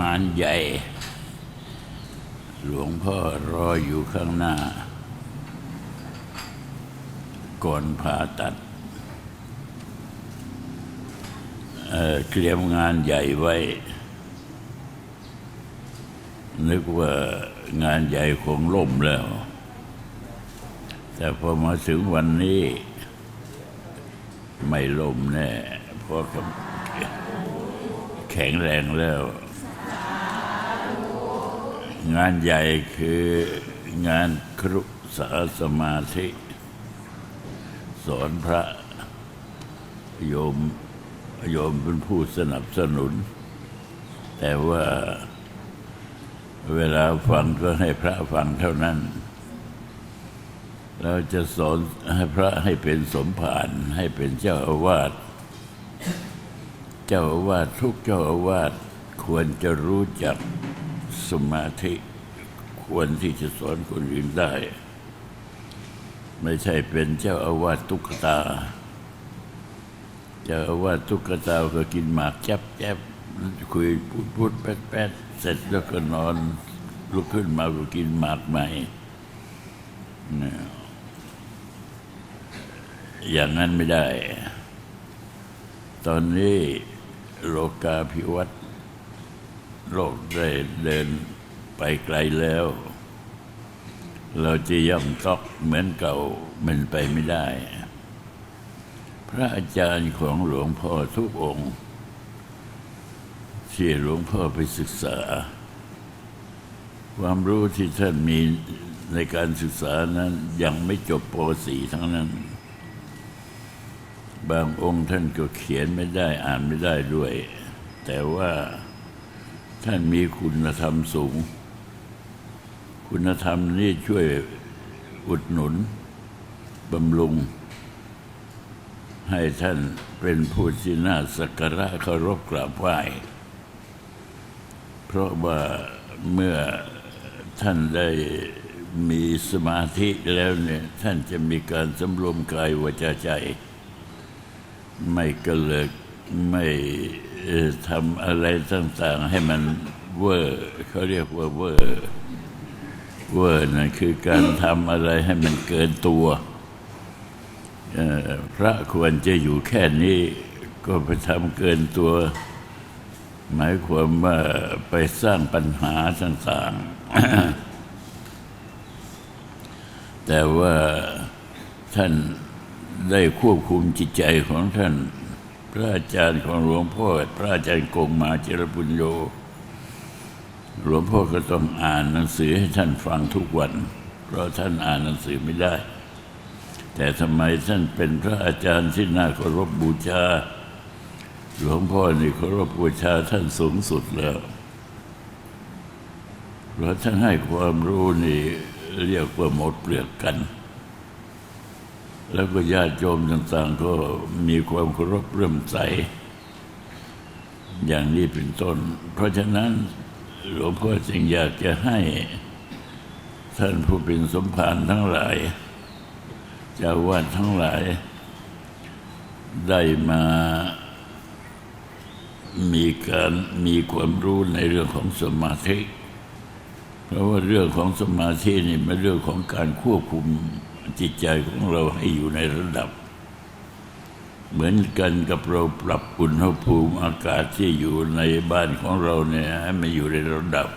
งานใหญ่ หลวงพ่อรออยู่ข้างหน้า ก่อนผ่าตัดเเตรียมงานใหญ่ไว้ นึกว่างานใหญ่คงล่มแล้ว แต่พอมาถึงวันนี้ ไม่ล่มแน่เพราะแข็งแรงแล้ว งานใหญ่คืองานครุสาสมาธิ สอนพระโยมโยมเป็นผู้สนับสนุน แต่ว่าเวลาฟังก็ให้พระฟังเท่านั้น เราจะสอนให้พระให้เป็นสมภารให้เป็นเจ้าอาวาสเจ้าอาวาสทุกเจ้าอาวาสควรจะรู้จัก สมาธิควรที่จะสอนคนอื่นได้ ไม่ใช่เป็นเจ้าอาวาสตุ๊กตา เจ้าอาวาสตุ๊กตาก็กินหมากแจ๊บแจ๊บคุยพูดพูดแป๊ดแป๊ดเสร็จแล้วก็นอนลุกขึ้นมาก็กินหมากใหม่เนี่ยอย่างนั้นไม่ได้ ตอนนี้โลกาภิวัต โลกได้เดินไปไกลแล้ว เราจะย่ำตอกเหมือนเก่ามันไปไม่ได้ พระอาจารย์ของหลวงพ่อทุกองค์ที่หลวงพ่อไปศึกษา ความรู้ที่ท่านมีในการศึกษานั้นยังไม่จบป .4 ทั้งนั้น บางองค์ท่านก็เขียนไม่ได้อ่านไม่ได้ด้วย แต่ว่า ท่านมีคุณธรรมสูง คุณธรรมนี่ช่วยอุดหนุนบำรุง ให้ท่านเป็นผู้ที่น่าสักการะเคารพกราบไหว้ เพราะว่าเมื่อท่านได้มีสมาธิแล้วเนี่ยท่านจะมีการสำรวมกายวาจาใจ ไม่กระเลิก ไม่ทำอะไรต่างๆ ให้มันเวอร์เขาเรียกว่าเวอร์เวอร์นั่นคือการทำอะไรให้มันเกินตัวพระควรจะอยู่แค่นี้ก็ไปทำเกินตัว หมายความว่าไปสร้างปัญหาต่างๆ แต่ว่าท่านได้ควบคุมจิตใจของท่าน พระอาจารย์ของหลวงพ่อ พระอาจารย์กงมาเจรปุญโย หลวงพ่อก็ต้องอ่านหนังสือให้ท่านฟังทุกวัน เพราะท่านอ่านหนังสือไม่ได้ แต่ทำไมท่านเป็นพระอาจารย์ที่น่าเคารพบูชา หลวงพ่อนี่เคารพบูชาท่านสูงสุดแล้ว เพราะท่านให้ความรู้นี่เรียกว่าหมดเปลือกกัน แล้วก็ญาติโยมต่างๆ ก็มีความเคารพเรื่มใส อย่างนี้เป็นต้น เพราะฉะนั้นหลวงพ่อจึงอยากจะให้ท่านผู้เป็นสมภารทั้งหลายจาวาดทั้งหลาย ได้มามีการมีความรู้ในเรื่องของสมาธิ เพราะว่าเรื่องของสมาธินี่เป็นเรื่องของการควบคุม จิตใจของเราให้อยู่ในระดับ เหมือนกันกับเราปรับอุณหภูมิอากาศที่อยู่ในบ้านของเราเนี่ยให้มันอยู่ในระดับ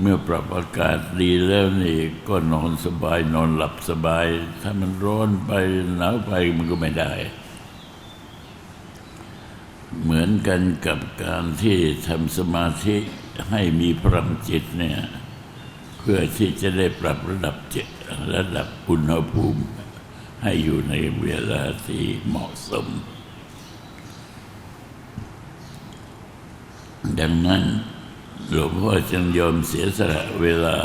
เมื่อปรับอากาศดีแล้วนี่ก็นอนสบายนอนหลับสบาย ถ้ามันร้อนไปหนาวไปมันก็ไม่ได้เหมือนกันกับการที่ทำสมาธิให้มีพลังจิตเนี่ย เพื่อที่จะได้ปรับระดับจิต ระดับอุณหภูมิ ให้อยู่ในเวลาที่เหมาะสม ดังนั้นหลวงพ่อจึงยอมเสียสละเวลา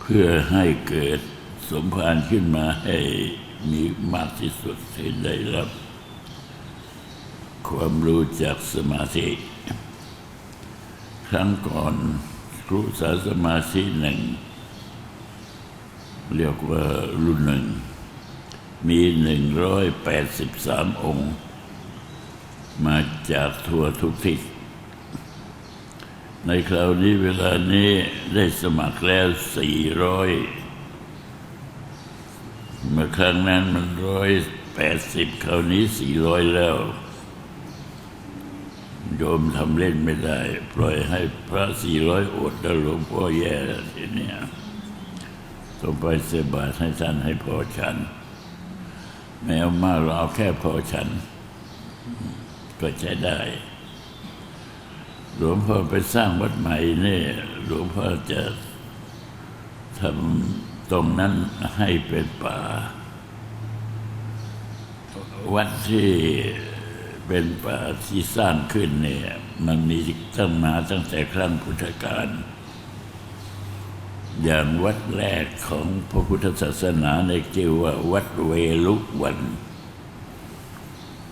เพื่อให้เกิดสมภารขึ้นมาให้มีมากที่สุดที่ได้รับ ความรู้จากสมาธิ ครั้งก่อนครูสาสมาธิหนึ่ง เรียกว่ารุ่นหนึ่ง มีหนึ่งร้อยแปดสิบสามองค์ มาจากทั่วทุกทิศในคราวนี้เวลานี้ได้สมัครแล้วสี่ร้อยเมื่อครั้งนั้นมันร้อยแปดสิบคราวนี้สี่ร้อยแล้ว โยมทำเล่นไม่ได้ ปล่อยให้พระสี่ร้อยอดแล้วหลวงพ่อแย่ทีเนี้ย ต้องไปเสบาทให้ท่านให้พอฉัน ไม่เอามากเราเอาแค่พอฉัน ก็ใช้ได้ หลวงพ่อไปสร้างวัดใหม่เนี่ยหลวงพ่อจะทำตรงนั้นให้เป็นป่า วัดที่เป็นป่าที่สร้างขึ้นเนี่ย มันมีตั้งมาตั้งแต่ครั้งพุทธกาล อย่างวัดแรกของพระพุทธศาสนาในชื่อว่าวัดเวลุวัน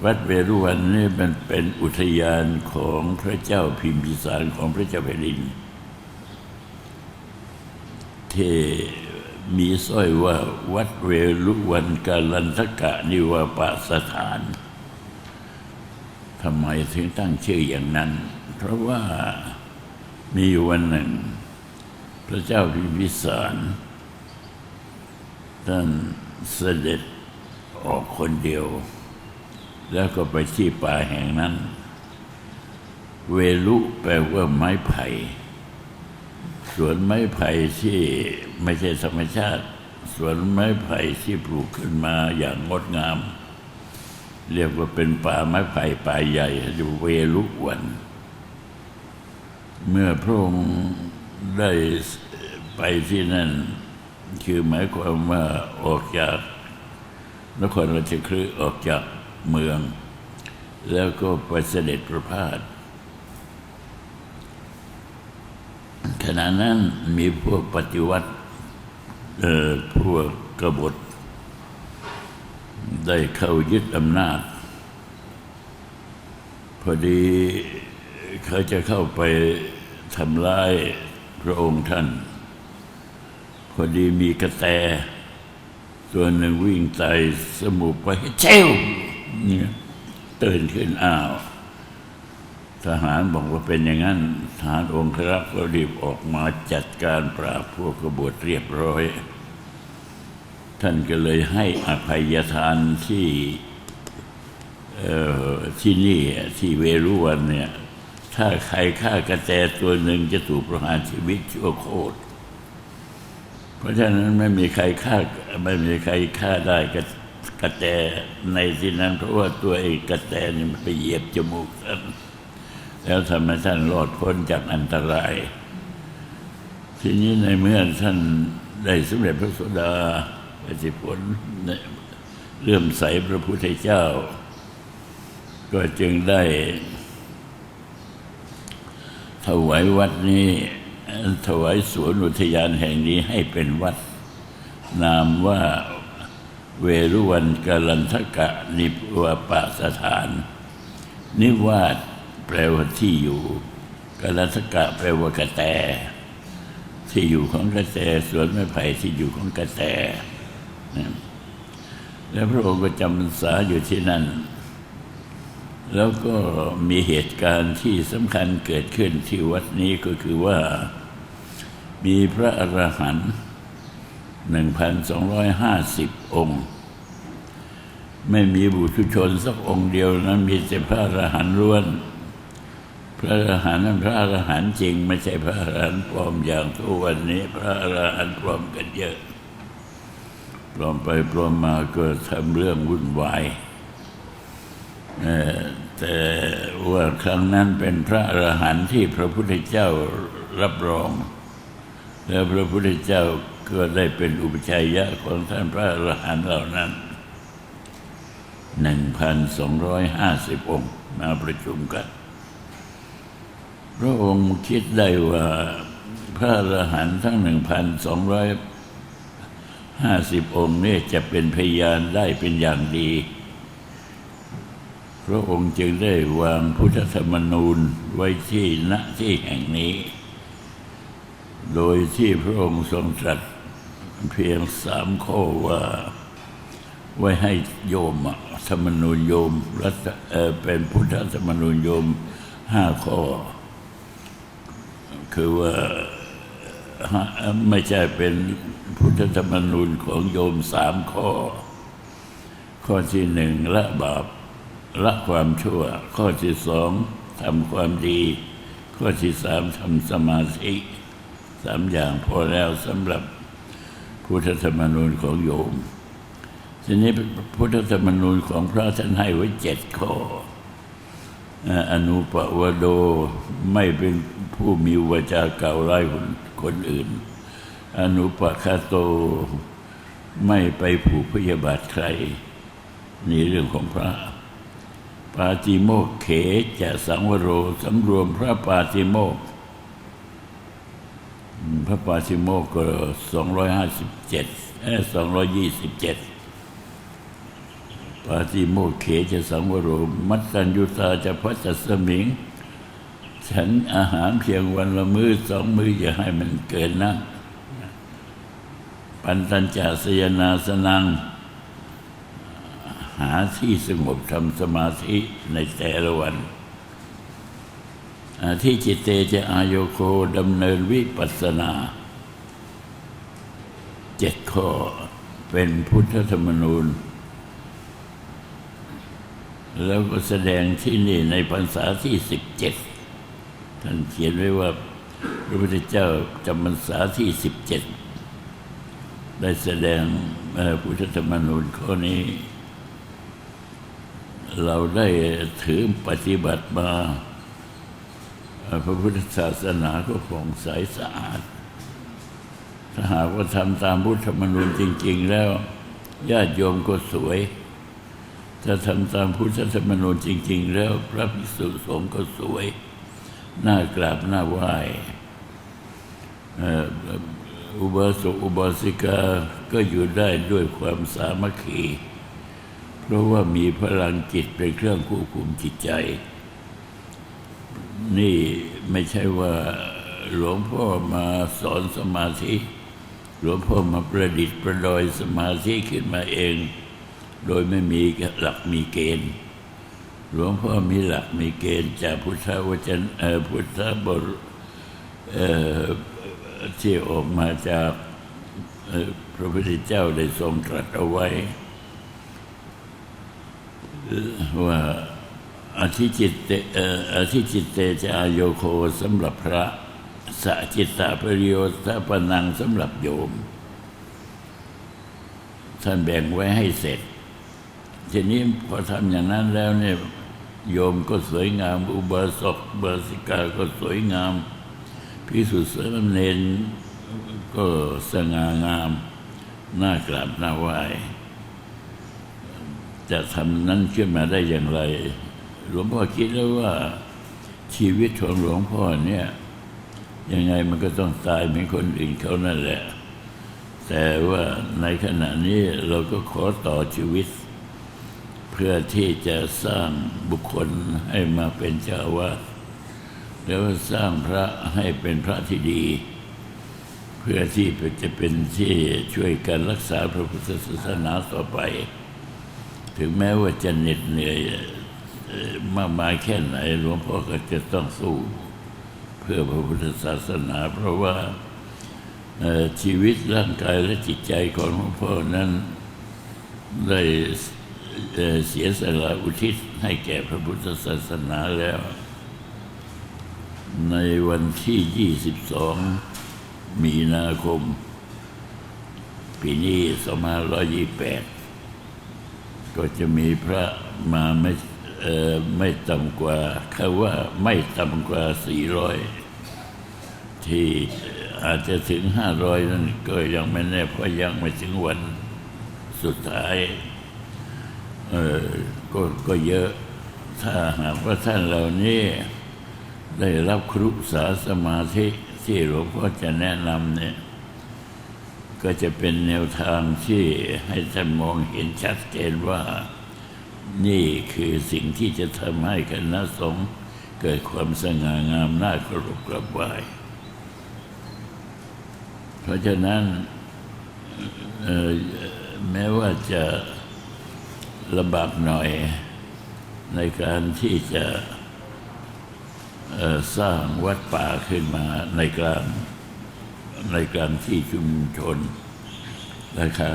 วัดเวรุวันนี่มันเป็นอุทยานของพระเจ้าพิมพิสารของพระเจ้าแผ่นดินที่มีสร้อยว่าวัดเวรุวันกาลันทกะนิวาปสถานทำไมถึงตั้งชื่ออย่างนั้น เพราะว่ามีวันหนึ่ง พระเจ้าพิมพิสาร ท่านเสด็จออกคนเดียว แล้วก็ไปที่ป่าแห่งนั้น เวลุแปลว่าไม้ไผ่ สวนไม้ไผ่ที่ไม่ใช่ธรรมชาติ สวนไม้ไผ่ที่ปลูกขึ้นมาอย่างงดงาม เรียกว่าเป็นป่าไม้ไผ่ป่าใหญ่อยู่เวลุวัน เมื่อพระองค์ ได้ไปที่นั่น คือหมายความว่าออกจากนครราชคฤห์ออกจากเมือง แล้วก็ไปเสด็จประพาสขณะนั้นมีพวกปฏิวัติเอ่อพวกกบฏ ได้เข้ายึดอำนาจ พอดีเขาจะเข้าไปทำร้าย พระองค์ท่าน พอดีมีกระแต ตัวหนึ่งวิ่งไต่สมุปไปเจ้วเนี่ยตื่นขึ้นอ้าว ทหารบอกว่าเป็นอย่างนั้น ทหารองครักษ์ก็รีบออกมาจัดการปราบพวกกบฏเรียบร้อย ท่านก็เลยให้อภัยทานที่ที่นี่ที่เวรุวันเนี่ย ถ้าใครฆ่ากระแตตัวหนึ่งจะถูกประหารชีวิตชั่วโคตร เพราะฉะนั้นไม่มีใครฆ่าไม่มีใครฆ่าได้กระกระแตในที่นั้น เพราะว่าตัวเองกระแตนี่มันไปเหยียบจมูกท่านแล้วทำให้ท่านรอดพ้นจากอันตราย ทีนี้ในเมื่อท่านได้สำเร็จพระโสดาปฏิผลเลื่อมใสพระพุทธเจ้า ก็จึงได้ วายวัดนี้ถวายสวนอุทยานแห่งนี้ให้เป็นวัด นามว่าเวรุวันกาลันทกะนิวาปสถาน นิวาสแปลว่าที่อยู่กาลันทกะแปลว่ากระแต ที่อยู่ของกระแตสวนไม้ไผ่ที่อยู่ของกระแตนะแล้วพระองค์ก็จำพรรษาอยู่ที่นั่น แล้วก็มีเหตุการณ์ที่สำคัญเกิดขึ้นที่วัดนี้ก็คือว่ามีพระอรหันต์หนึ่งพันสองร้อยห้าสิบองค์ ไม่มีบุตุชนสักองค์เดียวนั้นมีแต่พระอรหันต์ล้วน พระอรหันต์นั้นพระอรหันต์จริง ไม่ใช่พระอรหันต์ปลอมอย่างทุกวันนี้ พระอรหันต์ปลอมกันเยอะปลอมไปปลอมมาก็ทำเรื่องวุ่นวาย แต่ว่าครั้งนั้นเป็นพระอรหันต์ที่พระพุทธเจ้ารับรอง แล้วพระพุทธเจ้าก็ได้เป็นอุปชัยยะของท่านพระอรหันต์เหล่านั้นหนึ่งพันสองร้อยห้าสิบองค์มาประชุมกัน พระองค์คิดได้ว่าพระอรหันต์ทั้งหนึ่งพันสองร้อยห้าสิบองค์นี่จะเป็นพยานได้เป็นอย่างดี ระองค์จึงได้วางพุทธธรรมนูญไว้ที่ณที่แห่งนี้ โดยที่พระองค์ทรงตรัสเพียงสามข้อว่า ไว้ให้โยมธรรมนูญโยมรัฐเออเป็นพุทธธรรมนูญโยมห้าข้อ คือว่าไม่ใช่เป็นพุทธธรรมนูญของโยมสามข้อ ข้อที่หนึ่งละบาป ละความชั่ว ข้อที่สองทำความดี ข้อที่สามทำสมาธิสามอย่างพอแล้วสำหรับพุทธธรรมนูญของโยม ทีนี้พุทธธรรมนูญของพระท่านให้ไว้เจ็ดข้ออนุปวโดไม่เป็นผู้มีวาจาก่าวร้ายคนคนอื่น อนุปคาโตไม่ไปผูกพยาบาทใคร นี่เรื่องของพระ ปาติโมกเขจะสังวโรสำรวมพระปาติโมก พระปาติโมกก็สองร้อยห้าสิบเจ็ดสองร้อยยี่สิบเจ็ดปาติโมกเขจะสังวโร มัตตัญยุตาจะพัสสมิง ฉันอาหารเพียงวันละมือ้อสองมื้ออย่าให้มันเกินนั้นปันตัญจาสยนาสนัง หาที่สงบทำสมาธิในแต่ละวัน ที่จิตเตจะอายโยโคดำเนินวิปัสสนาเจ็ดข้อเป็นพุทธธรรมนูญ แล้วก็แสดงที่นี่ในพรรษาที่สิบเจ็ดท่านเขียนไว้ว่าพระพุทธเจ้าจำพรรษาที่สิบเจ็ดได้แสดงพุทธธรรมนูญข้อนี้ เราได้ถือปฏิบัติมา พระพุทธศาสนาก็ผ่องใสสะอาด ถ้าหากว่าทำตามพุทธธรรมนูญจริง ๆ แล้วญาติโยมก็สวย ถ้าทำตามพุทธธรรมนูญจริง ๆ แล้วพระภิกษุสงฆ์ก็สวย น่ากราบน่าไหว้อุบาสกอุบาสิกาก็อยู่ได้ด้วยความสามัคคี เพราะว่ามีพลังจิตเป็นเครื่องควบคุมจิตใจ นี่ไม่ใช่ว่าหลวงพ่อมาสอนสมาธิ หลวงพ่อมาประดิษฐ์ประดอยสมาธิขึ้นมาเอง โดยไม่มีหลักมีเกณฑ์ หลวงพ่อมีหลักมีเกณฑ์จากพุทธวจนะพุทธบทที่ออกมาจากพระพุทธเจ้าได้ทรงตรัสเอาไว้ ว่าอธิจิตเตอออธิจิตเตจะอายโยโคสำหรับพระสะจิตตาปริโยสปนังสำหรับโยม ท่านแบ่งไว้ให้เสร็จ ทีนี้พอทำอย่างนั้นแล้วเนี่ยโยมก็สวยงาม อุบาสกบาสิกาก็สวยงามพิสุทธิ์สมเณรก็สง่างาม น่ากราบน่าไหว้ จะทำนั้นขึ้นมาได้อย่างไร หลวงพ่อคิดแล้วว่าชีวิตของหลวงพ่อเนี่ยยังไงมันก็ต้องตายเหมือนคนอื่นเขานั่นแหละ แต่ว่าในขณะนี้เราก็ขอต่อชีวิต เพื่อที่จะสร้างบุคคลให้มาเป็นเจ้าวาสแล้วสร้างพระให้เป็นพระที่ดี เพื่อที่จะเป็นที่ช่วยกันรักษาพระพุทธศาสนาต่อไป ถึงแม้ว่าจะเหน็ดเหนื่อยมากมายแค่ไหนหลวงพ่อก็จะต้องสู้ เพื่อพระพุทธศาสนา เพราะว่าชีวิตร่างกายและจิตใจของหลวงพ่อนั้นได้เอ่อเสียสละอุทิศให้แก่พระพุทธศาสนาแล้ว ในวันที่ 22 มีนาคม ปีนี้2528 ก็จะมีพระมาไม่ไม่ต่ำกว่าเขาว่าไม่ต่ำกว่า 400 ที่อาจจะถึง 500 นั่นก็ยังไม่แน่เพราะยังไม่ถึงวันสุดท้ายเออก็ก็เยอะ ถ้าหากว่าท่านเหล่านี้ได้รับครุสาสมาธิที่หลวงพ่อจะแนะนำเนี่ย ก็จะเป็นแนวทางที่ให้ท่านมองเห็นชัดเจนว่า นี่คือสิ่งที่จะทำให้คณะสงฆ์เกิดความสง่างามน่าเคารพกราบไหว้เพราะฉะนั้นแม้ว่าจะลำบากหน่อยในการที่จะสร้างวัดป่าขึ้นมาในกลาง ในกางที่ชุมชน ราคา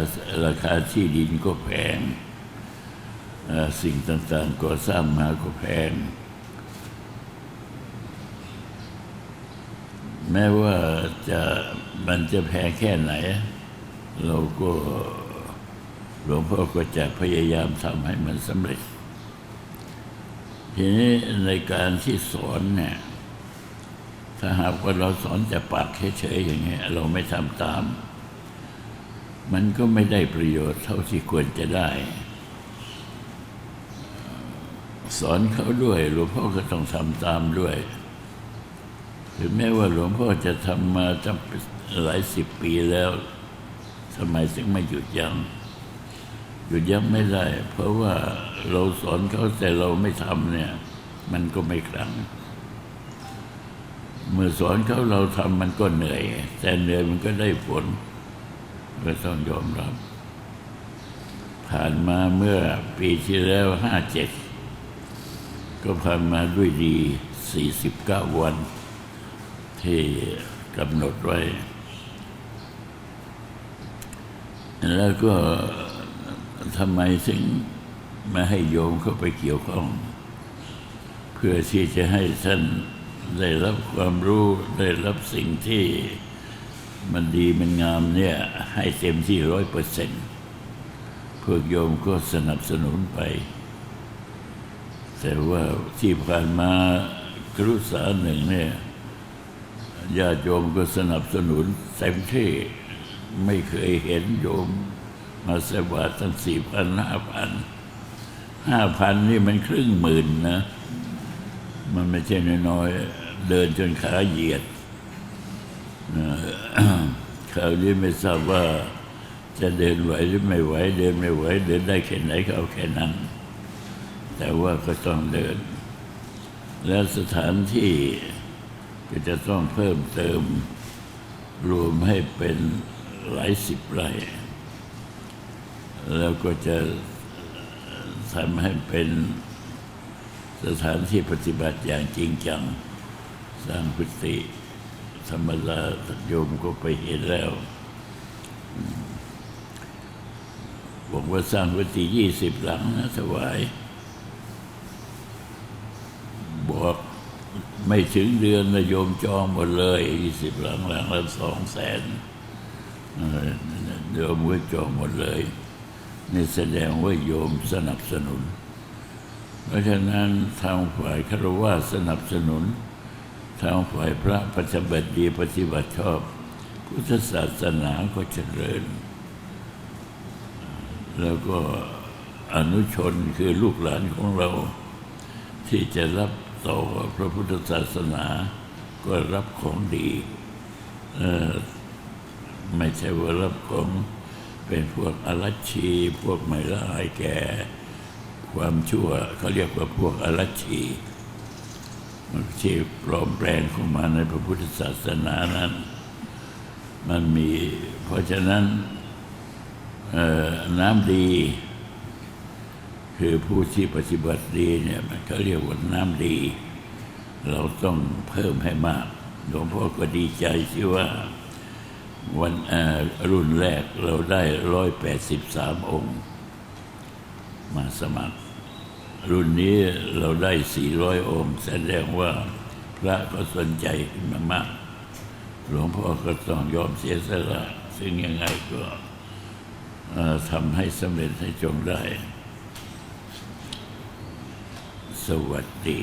ราคาที่ดินก็แพงสิ่งต่างๆก่อสร้างมาก็แพง แม้ว่าจะมันจะแพงแค่ไหน เราก็หลวงพ่อก็จะพยายามทำให้มันสำเร็จ ทีนี้ในการที่สอนเนี่ย ถ้าหากว่าเราสอนแต่ปากเฉยๆอย่างเงี้ยเราไม่ทำตาม มันก็ไม่ได้ประโยชน์เท่าที่ควรจะได้ สอนเขาด้วยหลวงพ่อก็ต้องทำตามด้วยถึงแม้ว่าหลวงพ่อจะทำมาตั้งหลายสิบปีแล้วทำไมถึงไม่หยุดยัง้งหยุดยั้งไม่ได้ เพราะว่าเราสอนเขาแต่เราไม่ทำเนี่ย มันก็ไม่ครั้ง เมื่อสอนเขาเราทำมันก็เหนื่อย แต่เหนื่อยมันก็ได้ผลก็ต้องยอมรับ ผ่านมาเมื่อปีที่แล้วห้าเจ็ดก็ผ่านมาด้วยดีสี่สิบเก้าวัน ที่กำหนดไว้ แล้วก็ทำไมถึงไม่ให้โยมเข้าไปเกี่ยวข้อง เพื่อที่จะให้ท่าน ได้รับความรู้ได้รับสิ่งที่มันดีมันงามเนี่ยให้เต็มที่ร้อยเปอร์เซ็นต์พวกโยมก็สนับสนุนไป แต่ว่าที่ผ่านมากรุษาหนึ่งเนี่ยญาติโยมก็สนับสนุนเต็มที่ไม่เคยเห็นโยมมาสวาตั้งสี่พันห้าพันห้าพันนี่มันครึ่งหมื่นนะ มันไม่ใช่น้อยๆเดินจนขาเหยียดคราวนี้ไม่ทราบว่าจะเดินไหวหรือไม่ไหว เดินไม่ไหว เดินได้แค่ไหนก็เอาแค่นั้น แต่ว่าก็ต้องเดิน แล้วสถานที่ก็จะต้องเพิ่มเติม รวมให้เป็นหลายสิบไร่แล้วก็จะทำให้เป็น สถานที่ปฏิบัติอย่างจริงจัง สร้างพุทธิธรรมดาโยมก็ไปเห็นแล้วบอกว่าสร้างพุทธิยี่สิบหลังนะถวาย บอกไม่ถึงเดือนนะโยมจองหมดเลยยี่สิบหลังหลังละสองแสนโยมก็จองหมดเลย นี่แสดงว่าโยมสนับสนุน เพราะฉะนั้นทางฝ่ายคารวะสนับสนุน ทางฝ่ายพระปฏิบัติดีปฏิบัติชอบพุทธศาสนาก็เจริญ แล้วก็อนุชนคือลูกหลานของเรา ที่จะรับต่อพระพุทธศาสนาก็รับของดีไม่ใช่ว่ารับของเป็นพวกอรัชชีพวกไม่ละอายแก่ ความชั่วเขาเรียกว่าพวกอรัชีมันที่ปลอมแปลงเข้ามาในพระพุทธศาสนานั้น มันมี เพราะฉะนั้นน้ำดี คือผู้ที่ปฏิบัติดีเนี่ยมันเขาเรียกว่าน้ำดี เราต้องเพิ่มให้มากหลวงพ่อก็ดีใจที่ว่าวันรุ่นแรกเราได้ร้อยแปดสิบสามองค์ มาสมัคร รุ่นนี้เราได้ 400 องค์ แสดงว่าพระก็สนใจขึ้นมามาก หลวงพ่อก็ต้องยอมเสียสละ ซึ่งยังไงก็ทำให้สำเร็จให้จงได้ สวัสดี